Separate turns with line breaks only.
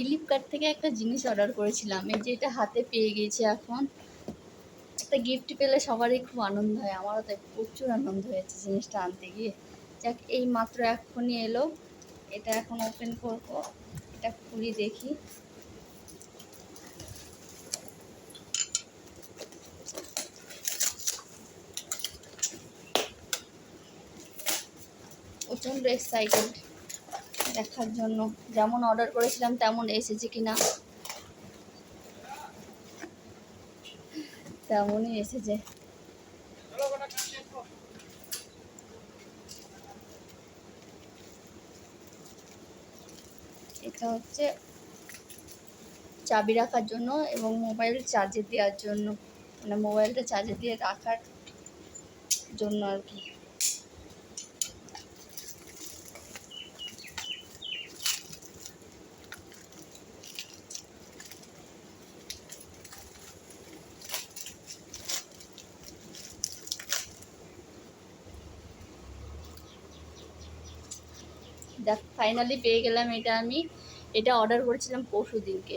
Flipkart থেকে একটা জিনিস অর্ডার করেছিলাম। এই যে এটা হাতে পেয়ে গেছি এখন। একটা গিফট পেলে সবারই খুব আনন্দ হয়। আমারও তাই প্রচুর আনন্দ হয়েছে জিনিসটা আনতে গিয়ে। যাক, এই মাত্র এক্ষুনি এলো। এটা এখন ওপেন করব। এটা খুলি দেখি। প্রচণ্ড এক্সাইটেড দেখার জন্য। যেমন অর্ডার করেছিলাম, তেমন এসেছে কিনা। তেমনই এসেছে। এটা হচ্ছে চাবি রাখার জন্য এবং মোবাইল চার্জে দেওয়ার জন্য। মানে মোবাইলটা চার্জে দিয়ে রাখার জন্য আর কি। দেখ ফাইনালি পেয়ে গেলাম এটা আমি। এটা অর্ডার করেছিলাম পরশু দিনকে